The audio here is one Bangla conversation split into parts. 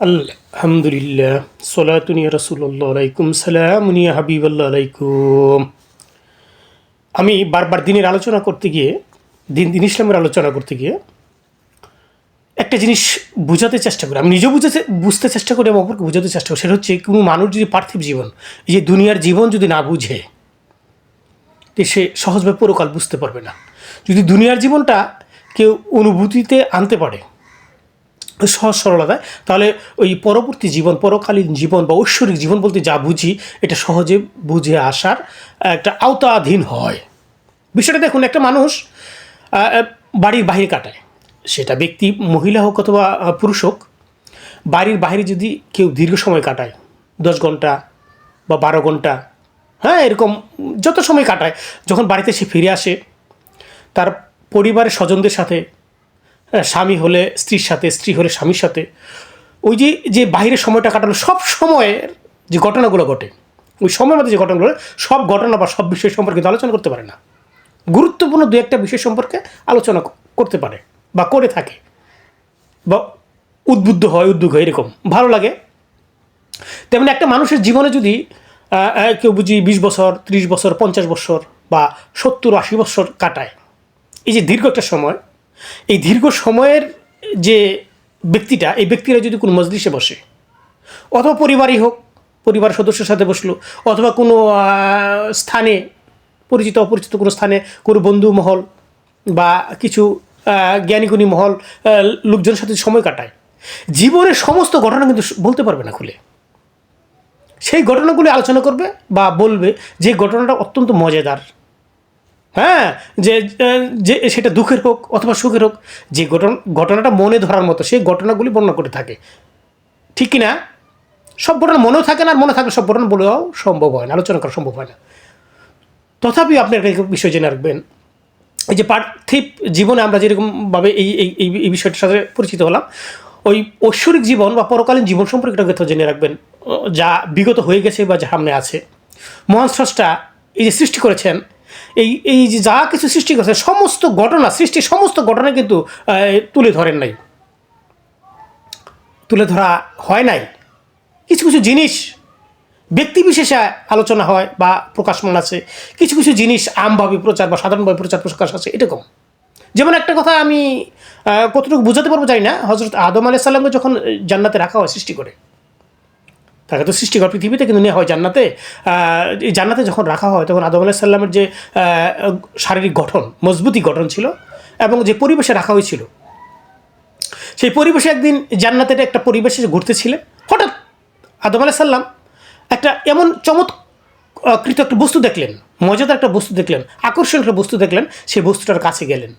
আলহামদুলিল্লাহ সোলাতুনিয়া রসুল্লাহ আলাইকুম সালামুনিয়া হাবিবাল্লাহ আলাইকুম। আমি বারবার দিনের আলোচনা করতে গিয়ে, দিন দিন ইসলামের আলোচনা করতে গিয়ে, একটা জিনিস বোঝাতে চেষ্টা করি। আমি নিজেও বুঝাতে বুঝতে চেষ্টা করি এবং অপরকে বোঝাতে চেষ্টা করি। সেটা হচ্ছে কোনো মানুষ যদি পার্থিব জীবন, এই যে দুনিয়ার জীবন যদি না বুঝে, তো সে সহজভাবে পরকাল বুঝতে পারবে না। যদি দুনিয়ার জীবনটা কেউ অনুভূতিতে আনতে পারে সহজ সরলতায় তাহলে ওই পরবর্তী জীবন, পরকালীন জীবন বা ঐশ্বরিক জীবন বলতে যা বুঝি, এটা সহজে বুঝে আসার একটা আওতাধীন হয়। বিষয়টা দেখুন, একটা মানুষ বাড়ির বাহিরে কাটায়। সেটা ব্যক্তি, মহিলা হোক অথবা পুরুষ হোক, বাড়ির বাইরে যদি কেউ দীর্ঘ সময় কাটায়, দশ ঘণ্টা বা বারো ঘণ্টা হ্যাঁ এরকম যত সময় কাটায়, যখন বাড়িতে সে ফিরে আসে, তার পরিবারের স্বজনদের সাথে স্বামী হলে স্ত্রীর সাথে, স্ত্রী হলে স্বামীর সাথে, ওই যে যে বাইরের সময়টা কাটানো সব সময়ের যে ঘটনাগুলো ঘটে, ওই সময়ের মধ্যে যে ঘটনাগুলো সব ঘটনা বা সব বিষয় সম্পর্কে তো আলোচনা করতে পারে না। গুরুত্বপূর্ণ দু একটা বিষয় সম্পর্কে আলোচনা করতে পারে বা করে থাকে। বা উদ্বুদ্ধ হয়, উদ্যোগ হয়, এরকম। ভালো লাগে। তেমনি একটা মানুষের জীবনে যদি কেউ বুঝি বিশ বছর, ত্রিশ বছর, পঞ্চাশ বছর বা সত্তর, আশি বছর কাটায়, এই যে দীর্ঘ একটা সময় এই দীর্ঘ সময়ের যে ব্যক্তিটা, এই ব্যক্তিরা যদি কোনো মজলিসে বসে, অথবা পরিবারই হোক, পরিবার সদস্যের সাথে বসল, অথবা কোনো স্থানে, পরিচিত, অপরিচিত কোনো স্থানে, কোনো বন্ধু মহল বা কিছু জ্ঞানীগুণী মহল লোকজনের সাথে সময় কাটায়, জীবনের সমস্ত ঘটনা কিন্তু বলতে পারবে না খুলে। সেই ঘটনাগুলি আলোচনা করবে বা বলবে যে ঘটনাটা অত্যন্ত মজাদার। হ্যাঁ যে যে, সেটা দুঃখের হোক অথবা সুখের হোক, যে ঘটনা ঘটনাটা মনে ধরার মতো, সেই ঘটনাগুলি বর্ণনা করে থাকে। ঠিক কি না সব ঘটনা মনেও থাকে না আর মনে থাকলে সব ঘটনা বলেও সম্ভব হয় না, আলোচনা করা সম্ভব হয় না। তথাপি আপনি একটা বিষয় জেনে রাখবেন, এই যে পার্থিব জীবনে আমরা যেরকমভাবে এই এই, এই- বিষয়টার সাথে পরিচিত হলাম, ওই ঐশ্বরিক জীবন বা পরকালীন জীবন সম্পর্কে একটা কথা জেনে রাখবেন, যা বিগত হয়ে গেছে বা যা সামনে আছে। মহান স্রষ্টা এই যে সৃষ্টি করেছেন এই এই যে যা কিছু সৃষ্টি করেছেন সমস্ত ঘটনা, সৃষ্টির সমস্ত ঘটনা কিন্তু তুলে ধরেন নাই। তুলে ধরা হয় নাই। কিছু কিছু জিনিস ব্যক্তি বিশেষে আলোচনা হয় বা প্রকাশমান আছে। কিছু কিছু জিনিস আমভাবে প্রচার বা সাধারণভাবে প্রচার প্রকাশ আছে, এরকম। যেমন একটা কথা আমি কতটুকু বোঝাতে পারব জানি না। হজরত আদম আলাহ সাল্লামকে যখন জান্নাতে রাখা হয় সৃষ্টি করে তাকে তো সৃষ্টি করে পৃথিবীতে, কিন্তু নেওয়া হয় জান্নাতে। জান্নাতে যখন রাখা হয়, তখন আদম আলাহ সাল্লামের যে শারীরিক গঠন, মজবুতি গঠন ছিল, এবং যে পরিবেশে রাখা হয়েছিল, সেই পরিবেশে একদিন জান্নাতের একটা পরিবেশে ঘুরতেছিলেন, হঠাৎ আদম আলাহ সাল্লাম একটা এমন চমৎকৃত একটা বস্তু দেখলেন, মজাদার একটা বস্তু দেখলেন, আকর্ষণীয় একটা বস্তু দেখলেন, সেই বস্তুটার কাছে গেলেন।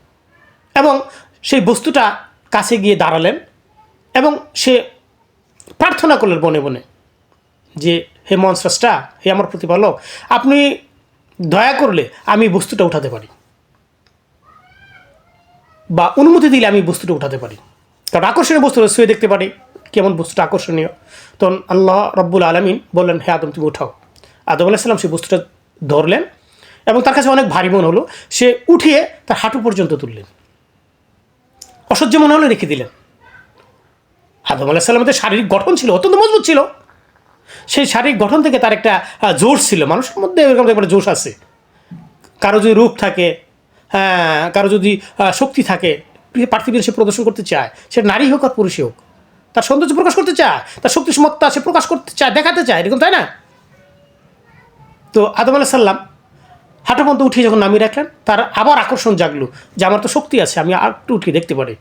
এবং সেই বস্তুটা কাছে গিয়ে দাঁড়ালেন, এবং সে প্রার্থনা করলেন বনে বনে যে, হে মনস্রষ্টা হে আমার প্রতিপালক, আপনি দয়া করলে আমি বস্তুটা উঠাতে পারি। বা অনুমতি দিলে আমি বস্তুটা উঠাতে পারি। কারণ আকর্ষণীয় বস্তু শুয়ে দেখতে পারি, কেমন বস্তুটা আকর্ষণীয়। তখন আল্লাহ রব্বুল আলমিন বললেন, হে আদম, তুমি উঠাও। আদম আলাইসাল্লাম সেই বস্তুটা ধরলেন এবং তার কাছে অনেক ভারী মনে হলো। সে উঠিয়ে তার হাঁটু পর্যন্ত তুললেন। অসহ্য মনে হলে রেখে দিলেন। আদম আলাহিসাল্লামের শারীরিক গঠন ছিল, অত্যন্ত মজবুত ছিল। সেই শারীরিক গঠন থেকে তার একটা জোশ ছিল। মানুষের মধ্যে এরকম একটা জোশ আছে। কারও যদি রূপ থাকে হ্যাঁ কারও যদি শক্তি থাকে পার্থিবীর সে প্রদর্শন করতে চায়, সে নারী হোক আর পুরুষই হোক, তার সৌন্দর্য প্রকাশ করতে চায়, তার শক্তি সমত্তা সে প্রকাশ করতে চায়, দেখাতে চায়, এরকম তাই না? তো আদম আলাহ সাল্লাম হাঁটু পর্যন্ত উঠিয়ে যখন নামিয়ে রাখলেন, তার আবার আকর্ষণ জাগলো যে আমার তো শক্তি আছে, আমি একটু উঠিয়ে দেখতে পারি।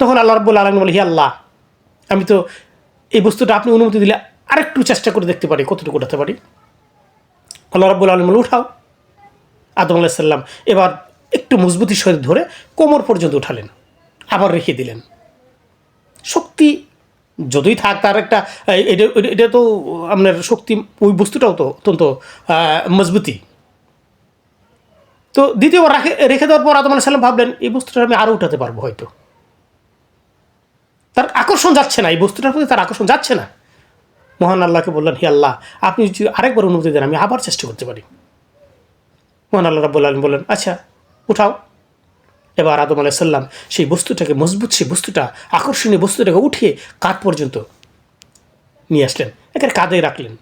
তখন আল্লাহ রব্বুল আলম বলে, হি আল্লাহ, আমি তো এই বস্তুটা আপনি অনুমতি দিলে আরেকটু চেষ্টা করে দেখতে পারি, কতটুকু উঠাতে পারি। আল্লাহ রব্বুল আলম উঠাও। আদম আলাহিসাল্লাম এবার একটু মজবুতির শরীর ধরে কোমর পর্যন্ত উঠালেন, আবার রেখে দিলেন। শক্তি যতই থাক, তার একটা, এটা, এটা- তো আপনার শক্তি, ওই বস্তুটাও তো অত্যন্ত মজবুতি। তো দ্বিতীয়বার রাখে, রেখে দেওয়ার পর আদম আলাইসাল্লাম ভাবলেন, এই বস্তুটা আমি আরও উঠাতে পারব হয়তো। তার আকর্ষণ যাচ্ছে না, এই বস্তুটার প্রতি তার আকর্ষণ যাচ্ছে না। মহান আল্লাহকে বললেন, হে আল্লাহ, আপনি যদি আরেকবার অনুমতি দেন, আমি আবার চেষ্টা করতে পারি। মহান আল্লাহ রাব্বুল আলম বললেন আচ্ছা উঠাও। এবার আদম আলাইসাল্লাম সেই বস্তুটাকে, মজবুত সেই বস্তুটা, আকর্ষণীয় বস্তুটাকে উঠিয়ে কাঠ পর্যন্ত নিয়ে আসলেন। একের কাঁধে রাখলেন।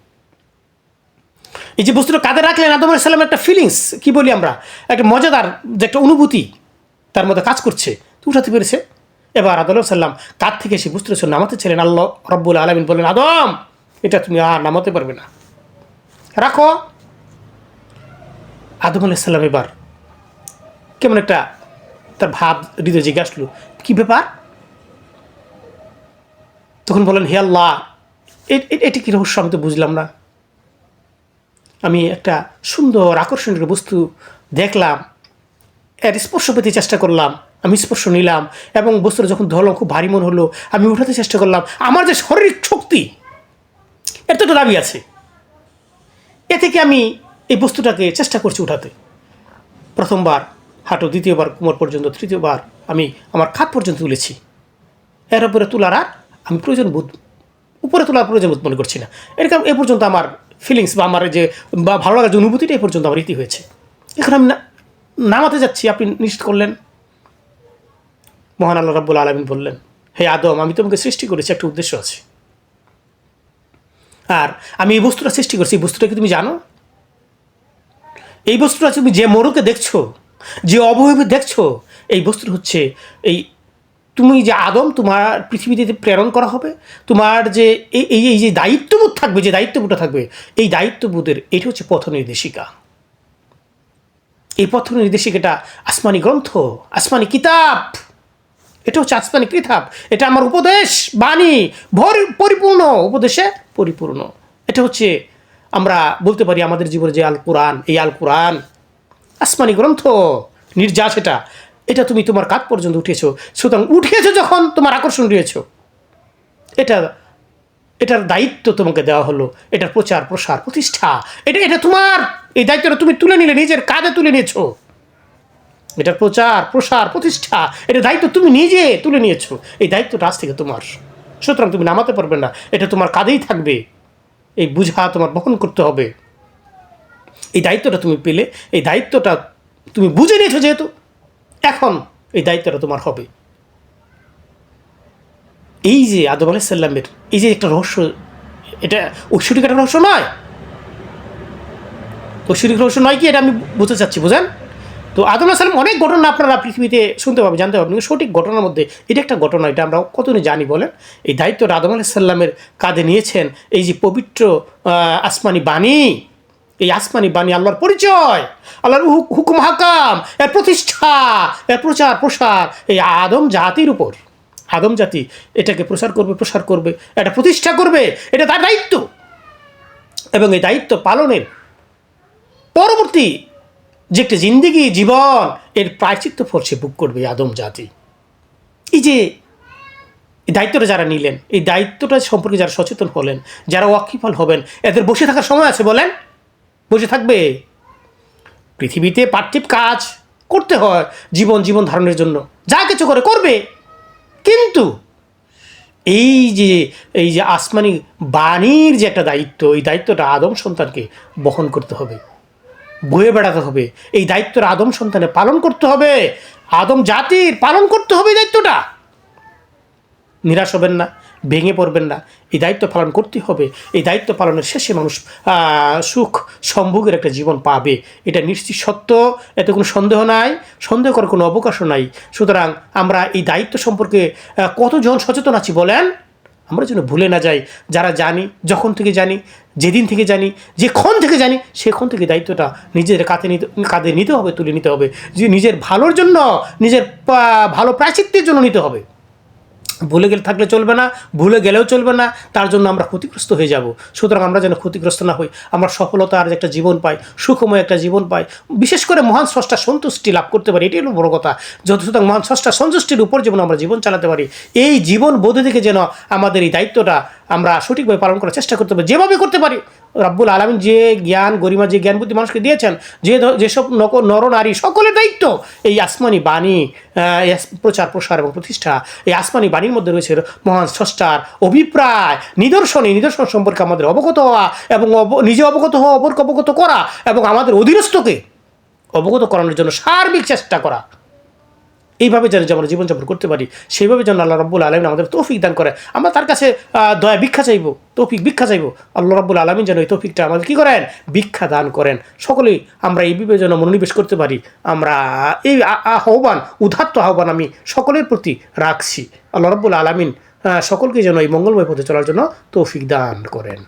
এই যে বস্তুটা কাঁধে রাখলেন, আদম আলাইসাল্লাম একটা ফিলিংস কি বলি আমরা? একটা মজাদার যে একটা অনুভূতি তার মধ্যে কাজ করছে। তো উঠাতে পেরেছে। এবার আদম সাল্লাম কাঁধ থেকে সেই বস্তুটা নামাতে ছিলেন আল্লাহ রব্বুল আলমিন বললেন, আদম এটা তুমি আর নামাতে পারবে না। রাখো। আদম আলাইসাল্লাম এবার কেমন একটা তার ভাব, হৃদয় জেগে আসলো কী ব্যাপার? তখন বলেন, হে আল্লাহ এটি কী রহস্য? আমি তো বুঝলাম না। আমি একটা সুন্দর আকর্ষণীয় বস্তু দেখলাম, এর স্পর্শ পেতে চেষ্টা করলাম, আমি স্পর্শ নিলাম এবং বস্তুটা যখন ধরলাম, খুব ভারী মন হলো, আমি উঠাতে চেষ্টা করলাম, আমার যে শারীরিক শক্তি এর তো একটা দাবি আছে। এ থেকে আমি এই বস্তুটাকে চেষ্টা করছি উঠাতে। প্রথমবার হাঁটু, দ্বিতীয়বার কোমর পর্যন্ত, তৃতীয়বার আমি আমার খাত পর্যন্ত তুলেছি। এর উপরে তোলার আর আমি প্রয়োজন বোধ, উপরে তোলার প্রয়োজন বোধ মনে করছি না। এরকম এ পর্যন্ত আমার ফিলিংস বা আমার যে, বা ভালো লাগার যে অনুভূতিটা এ পর্যন্ত আমার ইতি হয়েছে। এখন আমি নামাতে যাচ্ছি, আপনি নিশ্চিত করলেন? মহান আল্লাহ রাব্বুল আলমিন বললেন, হে আদম, আমি তোমাকে সৃষ্টি করেছি, একটা উদ্দেশ্য আছে। আর আমি এই বস্তুটা সৃষ্টি করছি, এই বস্তুটা কি তুমি জানো? এই বস্তুটা তুমি যে মোড়কে দেখছ, যে অবয়বে দেখছ, এই বস্তুটা হচ্ছে এই তুমি যে আদম, তোমার পৃথিবীতে প্রেরণ করা হবে, তোমার যে এই এই যে দায়িত্ববোধ থাকবে, যে দায়িত্ববোধটা থাকবে, এই দায়িত্ববোধের এটা হচ্ছে পথ নির্দেশিকা। এই পথ নির্দেশিকাটা আসমানি গ্রন্থ, আসমানি কিতাব এটা হচ্ছে আসমানি কিতাব। এটা আমার উপদেশ, বাণী, ভর, পরিপূর্ণ, উপদেশে পরিপূর্ণ। এটা হচ্ছে আমরা বলতে পারি আমাদের জীবনে যে আল কোরআন এই আল কোরআন আসমানি গ্রন্থ, নির্যাস এটা। এটা তুমি তোমার কাত পর্যন্ত উঠিয়েছো। সুতরাং উঠিয়েছো যখন, তোমার আকর্ষণ রয়েছো। এটা, এটার দায়িত্ব তোমাকে দেওয়া হলো। এটার প্রচার প্রসার প্রতিষ্ঠা, এটা এটা তোমার। এই দায়িত্বটা তুমি তুলে নিলে, নিজের কাঁধে তুলে নিয়েছো। এটার প্রচার, প্রসার, প্রতিষ্ঠা, এটা দায়িত্ব তুমি নিজে তুলে নিয়েছো। এই দায়িত্বটা আজ থেকে তোমার। সুতরাং তুমি নামাতে পারবে না, এটা তোমার কাঁধেই থাকবে। এই বুঝা তোমার বহন করতে হবে। এই দায়িত্বটা তুমি পেলে, এই দায়িত্বটা তুমি বুঝে নিয়েছো যেহেতু, এখন এই দায়িত্বটা তোমার হবে। এই যে আদম আলাইসাল্লামের এই যে একটা রহস্য, এটা ঐশ্বরিক একটা রহস্য নয়। ঐশ্বরিক রহস্য নয় কি, এটা আমি বুঝতে চাচ্ছি, বুঝেন? তো আদম আলাইসাল্লাম অনেক ঘটনা আপনারা পৃথিবীতে শুনতে পাবেন, জানতে পারবেন সঠিক ঘটনার মধ্যে এটা একটা ঘটনা, এটা আমরা কতদিন জানি বলেন? এই দায়িত্বটা আদম আলাইসাল্লামের কাঁধে নিয়েছেন, এই যে পবিত্র আসমানি বাণী। এই আসমানি বাণী আল্লাহর পরিচয়, আল্লাহর হুকুম হাকাম, এর প্রতিষ্ঠা, এর প্রচার, প্রসার এই আদম জাতির উপর। আদম জাতি এটাকে প্রসার করবে প্রসার করবে, এটা প্রতিষ্ঠা করবে, এটা তার দায়িত্ব। এবং এই দায়িত্ব পালনের পরবর্তী যে একটা জিন্দিগি জীবন, এর প্রায়চিত্ত ফল সে বুক করবে আদম জাতি। এই যে, এই দায়িত্বটা যারা নিলেন, এই দায়িত্বটা সম্পর্কে যারা সচেতন হলেন, যারা ওয়াকিফল হবেন, এদের বসে থাকার সময় আছে বলেন। বসে থাকবে। পৃথিবীতে পার্থিব কাজ করতে হয় জীবন জীবন ধারণের জন্য। যা কিছু করে, করবে। কিন্তু এই যে এই যে আসমানি বাণীর যে একটা দায়িত্ব, এই দায়িত্বটা আদম সন্তানকে বহন করতে হবে। বয়ে বেড়াতে হবে। এই দায়িত্বটা আদম সন্তানে পালন করতে হবে। আদম জাতির পালন করতে হবে দায়িত্বটা। নিরাশ হবেন না, ভেঙে পড়বেন না। এই দায়িত্ব পালন করতে হবে। এই দায়িত্ব পালনের শেষে মানুষ সুখ, সম্ভোগের একটা জীবন পাবে। এটা নিশ্চিত সত্য, এতে কোনো সন্দেহ নাই, সন্দেহ করার কোনো অবকাশও নাই। সুতরাং আমরা এই দায়িত্ব সম্পর্কে কতজন সচেতন আছি বলেন? আমরা যেন ভুলে না যাই, যারা জানি, যখন থেকে জানি, যেদিন থেকে জানি, যেক্ষণ থেকে জানি, সেক্ষণ থেকে দায়িত্বটা নিজের কাঁধে নিতে কাঁধে নিতে হবে, তুলে নিতে হবে। যে নিজের ভালোর জন্য, নিজের ভালো প্রাচিত্যের জন্য নিতে হবে। ভুলে গেলে থাকলে চলবে না, ভুলে গেলেও চলবে না, তার জন্য আমরা ক্ষতিগ্রস্ত হয়ে যাব। সুতরাং আমরা যেন ক্ষতিগ্রস্ত না হই, আমরা সফলতা আর একটা জীবন পাই, সুখময় একটা জীবন পাই, বিশেষ করে মহান স্রষ্টা সন্তুষ্টি লাভ করতে পারি এটি হলো বড় কথা। যত সুতরাং মহান স্রষ্টা সন্তুষ্টির উপর যেমন আমরা জীবন চালাতে পারি, এই জীবন বোধ থেকে যেন আমাদের এই দায়িত্বটা আমরা সঠিকভাবে পালন করার চেষ্টা করতে পারি, যেভাবে করতে পারি। রাব্বুল আলমিন যে জ্ঞান, গরিমা যে জ্ঞান বুদ্ধি মানুষকে দিয়েছেন, যে যেসব নর নারী, সকলের দায়িত্ব এই আসমানি বাণী প্রচার, প্রসার এবং প্রতিষ্ঠা, এই আসমানি বাণীর মধ্যে রয়েছে মহান স্রষ্টার অভিপ্রায়, নিদর্শন নিদর্শন সম্পর্কে আমাদের অবগত হওয়া এবং নিজে অবগত হওয়া, অপরকে অবগত করা এবং আমাদের অধীনস্থকে অবগত করানোর জন্য সার্বিক চেষ্টা করা। এইভাবে যেন আমরা জীবনযাপন করতে পারি, সেইভাবে যেন আল্লাহ রব্বুল আলমিন আমাদের তৌফিক দান করে। আমরা তার কাছে দয়া, ভিক্ষা চাইব, তৌফিক, ভিক্ষা চাইব। আল্লাহ রব্বুল আলমিন যেন এই তৌফিকটা আমাদের কী করেন? ভিক্ষা দান করেন। সকলেই আমরা এই বিবেচনা মনোনিবেশ করতে পারি। আমরা এই আহ্বান, উদাত্ত আহ্বান আমি সকলের প্রতি রাখছি। আল্লাহ রব্বুল আলমিন সকলকে যেন এই মঙ্গলময় পথে চলার জন্য তৌফিক দান করেন।